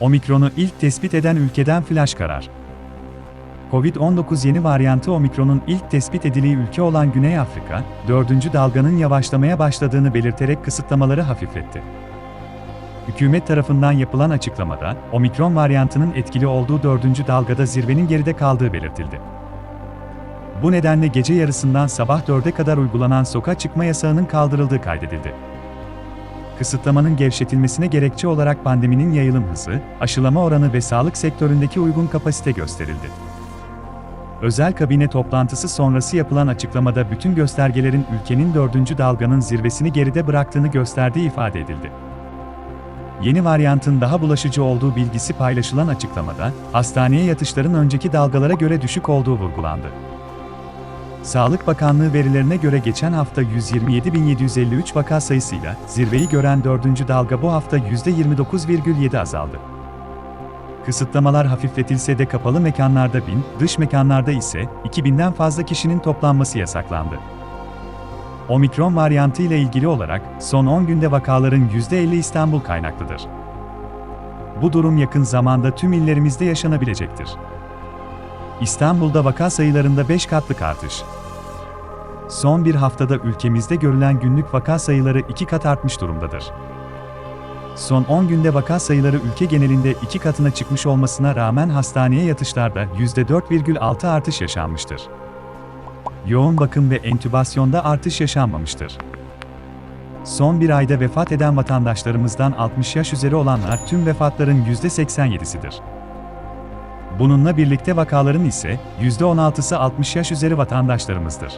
Omikronu ilk tespit eden ülkeden flash karar. Covid-19 yeni varyantı Omikron'un ilk tespit edildiği ülke olan Güney Afrika, dördüncü dalganın yavaşlamaya başladığını belirterek kısıtlamaları hafifletti. Hükümet tarafından yapılan açıklamada, Omikron varyantının etkili olduğu dördüncü dalgada zirvenin geride kaldığı belirtildi. Bu nedenle gece yarısından sabah 4'e kadar uygulanan sokağa çıkma yasağının kaldırıldığı kaydedildi. Kısıtlamanın gevşetilmesine gerekçe olarak pandeminin yayılım hızı, aşılama oranı ve sağlık sektöründeki uygun kapasite gösterildi. Özel kabine toplantısı sonrası yapılan açıklamada bütün göstergelerin ülkenin dördüncü dalganın zirvesini geride bıraktığını gösterdiği ifade edildi. Yeni varyantın daha bulaşıcı olduğu bilgisi paylaşılan açıklamada, hastaneye yatışların önceki dalgalara göre düşük olduğu vurgulandı. Sağlık Bakanlığı verilerine göre geçen hafta 127.753 vaka sayısıyla zirveyi gören dördüncü dalga bu hafta %29,7 azaldı. Kısıtlamalar hafifletilse de kapalı mekanlarda 1000, dış mekanlarda ise 2000'den fazla kişinin toplanması yasaklandı. Omikron varyantı ile ilgili olarak son 10 günde vakaların %50 İstanbul kaynaklıdır. Bu durum yakın zamanda tüm illerimizde yaşanabilecektir. İstanbul'da vaka sayılarında 5 katlık artış. Son bir haftada ülkemizde görülen günlük vaka sayıları 2 kat artmış durumdadır. Son 10 günde vaka sayıları ülke genelinde 2 katına çıkmış olmasına rağmen hastaneye yatışlarda %4,6 artış yaşanmıştır. Yoğun bakım ve entübasyonda artış yaşanmamıştır. Son bir ayda vefat eden vatandaşlarımızdan 60 yaş üzeri olanlar tüm vefatların %87'sidir. Bununla birlikte vakaların ise %16'sı 60 yaş üzeri vatandaşlarımızdır.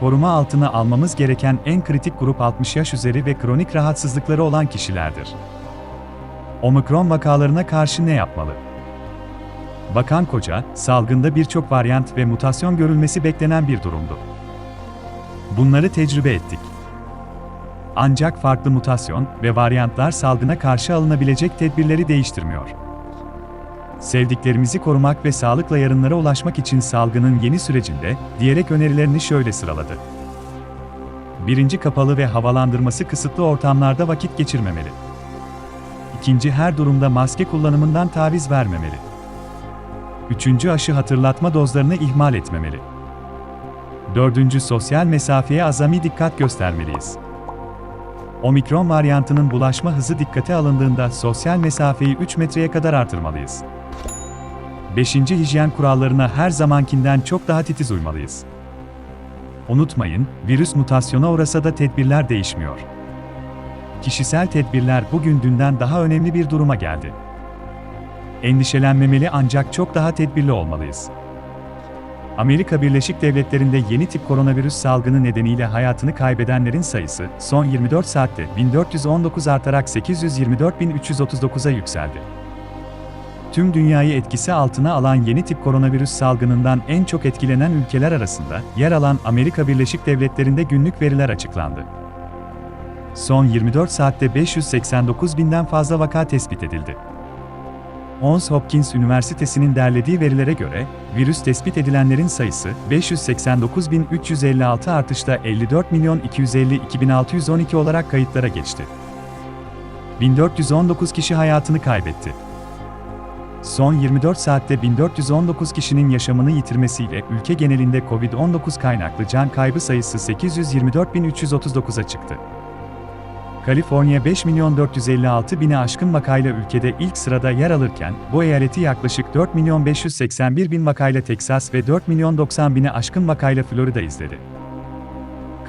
Koruma altına almamız gereken en kritik grup 60 yaş üzeri ve kronik rahatsızlıkları olan kişilerdir. Omikron vakalarına karşı ne yapmalı? Bakan Koca, salgında birçok varyant ve mutasyon görülmesi beklenen bir durumdu. Bunları tecrübe ettik. Ancak farklı mutasyon ve varyantlar salgına karşı alınabilecek tedbirleri değiştirmiyor. Sevdiklerimizi korumak ve sağlıkla yarınlara ulaşmak için salgının yeni sürecinde, diyerek önerilerini şöyle sıraladı. Birinci kapalı ve havalandırması kısıtlı ortamlarda vakit geçirmemeli. İkinci her durumda maske kullanımından taviz vermemeli. Üçüncü aşı hatırlatma dozlarını ihmal etmemeli. Dördüncü sosyal mesafeye azami dikkat göstermeliyiz. Omikron varyantının bulaşma hızı dikkate alındığında sosyal mesafeyi 3 metreye kadar artırmalıyız. 5. hijyen kurallarına her zamankinden çok daha titiz uymalıyız. Unutmayın, virüs mutasyona uğrasa da tedbirler değişmiyor. Kişisel tedbirler bugün dünden daha önemli bir duruma geldi. Endişelenmemeli ancak çok daha tedbirli olmalıyız. Amerika Birleşik Devletleri'nde yeni tip koronavirüs salgını nedeniyle hayatını kaybedenlerin sayısı son 24 saatte 1419 artarak 824.339'a yükseldi. Tüm dünyayı etkisi altına alan yeni tip koronavirüs salgınından en çok etkilenen ülkeler arasında yer alan Amerika Birleşik Devletleri'nde günlük veriler açıklandı. Son 24 saatte 589 binden fazla vaka tespit edildi. Johns Hopkins Üniversitesi'nin derlediği verilere göre, virüs tespit edilenlerin sayısı 589.356 artışla 54.252.612 olarak kayıtlara geçti. 1419 kişi hayatını kaybetti. Son 24 saatte 1419 kişinin yaşamını yitirmesiyle ülke genelinde COVID-19 kaynaklı can kaybı sayısı 824.339'a çıktı. Kaliforniya 5 milyon 456 bini aşkın vakayla ülkede ilk sırada yer alırken, bu eyaleti yaklaşık 4 milyon 581 bin vakayla Teksas ve 4 milyon 90 bini aşkın vakayla Florida izledi.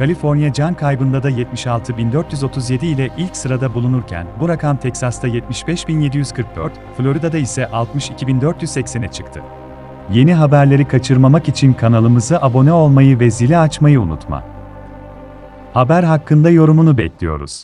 Kaliforniya can kaybında da 76.437 ile ilk sırada bulunurken, bu rakam Teksas'ta 75.744, Florida'da ise 62.480'e çıktı. Yeni haberleri kaçırmamak için kanalımıza abone olmayı ve zili açmayı unutma. Haber hakkında yorumunu bekliyoruz.